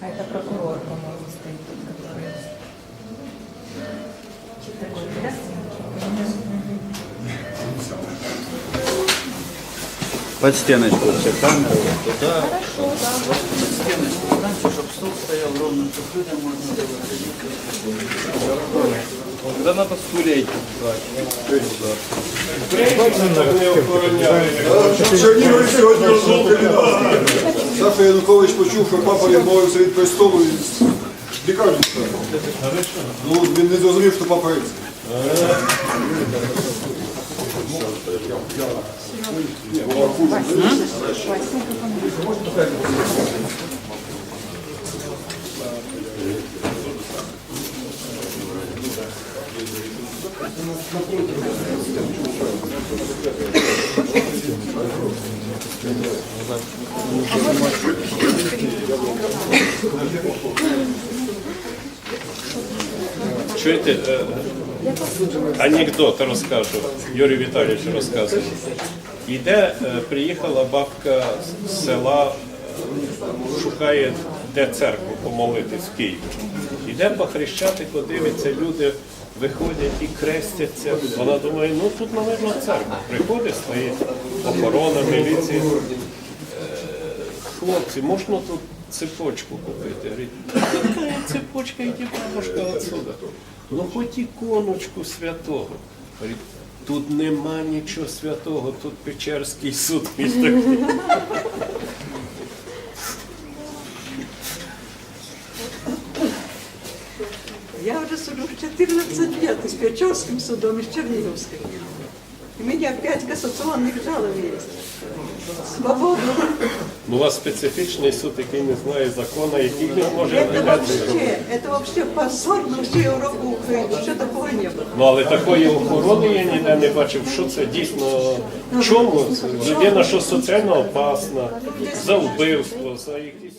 А это прокурор, по-моему, стоит тут, который... Такой красивенький. Под стеночку все камеры. Туда, под стіночку, станцію, щоб стол стояв ровно, щоб людям можна було сидіти. Да надо стулей. Чернігів сьогодні кримінал. Саша Янукович почув, що папа відмовився від престолу і з лікарні став. Ну, він не зрозумів, що папа римський. Чуєте, е, анекдот розкажу, Юрій Віталійович розказує. Іде, е, приїхала бабка з села, е, шукає, де церкву помолитись в Києві. Іде по Хрещатику, дивиться, люди виходять і крестяться. Вона думає, ну тут, мабуть, церква. Приходить, стоїть охорона, міліція. Хлопці, можна тут цепочку купити? Говорить, цепочка, иди бабушка отсюда. Ну хоч іконочку святого. Говорить, тут нема нічого святого, тут Печерський суд міста Києва. Я уже сужу 14 лет и с Печорским судом, и с Черниговским. У меня пять кассационных жалоб есть. Свободу. Ну, у вас специфічний суд, який не знає закону, який не може Это видати. вообще, это вообще позор на всю Европу Украину. Что такого не было? Ну але такої охорони я ніде не бачив. Що це дійсно чому? Людина, що соціально опасна, за вбивство, за якісь.